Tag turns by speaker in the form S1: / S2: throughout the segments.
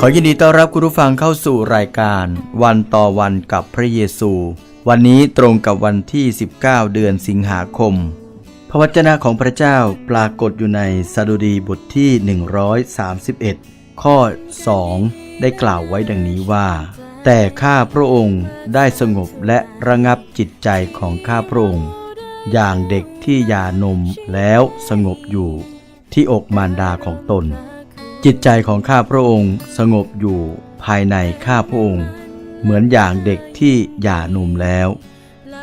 S1: ขอยินดีต้อนรับคุณผู้ฟังเข้าสู่รายการวันต่อวันกับพระเยซู วันนี้ตรงกับวันที่ 19 เดือนสิงหาคม พระวจนะของพระเจ้าปรากฏอยู่ในสดุดีบทที่ 131 ข้อ 2 ได้กล่าวไว้ดังนี้ว่า แต่ข้าพระองค์ได้สงบและระงับจิตใจของข้าพระองค์ อย่างเด็กที่หย่านมแล้วสงบอยู่ที่อกมารดาของตน จิตใจของข้าพระองค์สงบอยู่ภายในข้าพระองค์ เหมือนอย่างเด็กที่หย่าหนุ่มแล้ว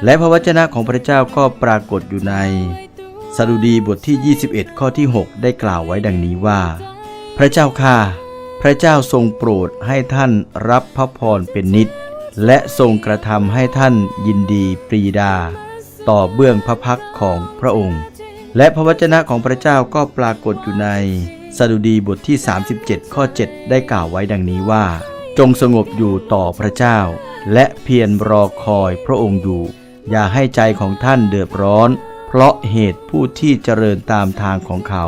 S1: และพระวจนะของพระเจ้าก็ปรากฏอยู่ในสดุดีบทที่ 21 ข้อที่ 6 ได้กล่าวไว้ดังนี้ว่า พระเจ้าข้าพระเจ้าทรงโปรดให้ท่านรับพระพรเป็นนิด และทรงกระทำให้ท่านยินดีปรีดา ต่อเบื้องพระพักของพระองค์ และพระวจนะของพระเจ้าก็ปรากฏอยู่ใน สดุดีบทที่ 37 ข้อ 7 ได้กล่าวไว้ดังนี้ว่า จงสงบอยู่ต่อพระเจ้า และเพียรรอคอยพระองค์อยู่ อย่าให้ใจของท่านเดือดร้อน เพราะเหตุผู้ที่เจริญตามทางของเขา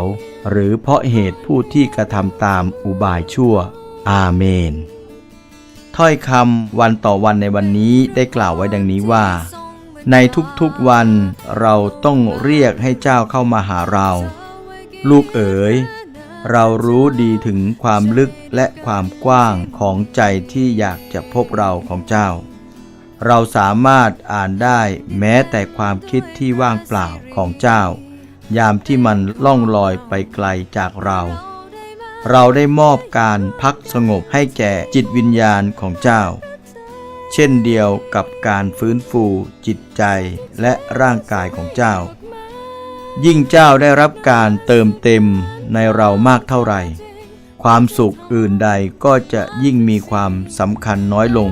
S1: หรือเพราะเหตุผู้ที่กระทำตามอุบายชั่ว อาเมน ถ้อยคำวันต่อวันในวันนี้ได้กล่าวไว้ดังนี้ว่า ในทุกๆวันเราต้องเรียกให้เจ้าเข้ามาหาเรา ลูกเอ๋ย เรารู้ดีถึงความลึกและความกว้างของใจที่อยากจะพบเราของเจ้า เราสามารถอ่านได้แม้แต่ความคิดที่ว่างเปล่าของเจ้า ยามที่มันล่องลอยไปไกลจากเรา เราได้มอบการพักสงบให้แก่จิตวิญญาณของเจ้า เช่นเดียวกับการฟื้นฟูจิตใจและร่างกายของเจ้า ยิ่งเจ้าได้รับการเติมเต็มในเรามากเท่าไหร่ ความสุขอื่นใดก็จะยิ่งมีความสำคัญน้อยลง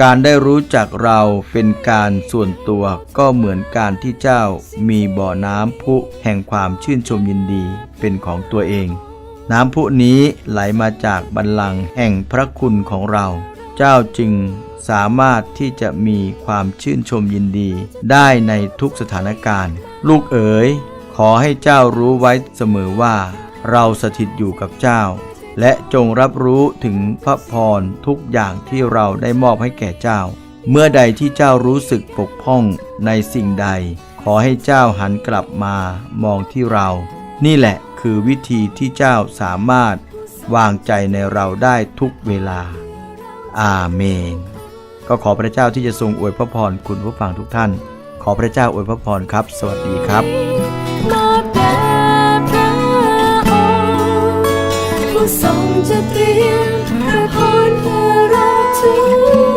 S1: การได้รู้จักเราเป็นการส่วนตัวก็เหมือนการที่เจ้ามีบ่อน้ำพุแห่งความชื่นชมยินดีเป็นของตัวเอง น้ำพุนี้ไหลมาจากบัลลังแห่งพระคุณของเรา เจ้าจึงสามารถที่จะมีความชื่นชมยินดีได้ในทุกสถานการณ์ ลูกเอ๋ย ขอให้เจ้ารู้ไว้เสมอว่า เราสถิตอยู่กับเจ้า และจงรับรู้ถึงพระพรทุกอย่างที่เราได้มอบให้แก่เจ้า เมื่อใดที่เจ้ารู้สึกปกพ้องในสิ่งใด ขอให้เจ้าหันกลับมามองที่เรา นี่แหละคือวิธีที่เจ้าสามารถวางใจในเราได้ทุกเวลา อาเมน ก็ขอพระเจ้าที่จะทรงอวยพระพรคุณผู้ฟังทุกท่าน ขอพระเจ้าอวยพระพรครับ สวัสดีครับ
S2: ทรงจะเตรียมพระพรเพื่อเราทุก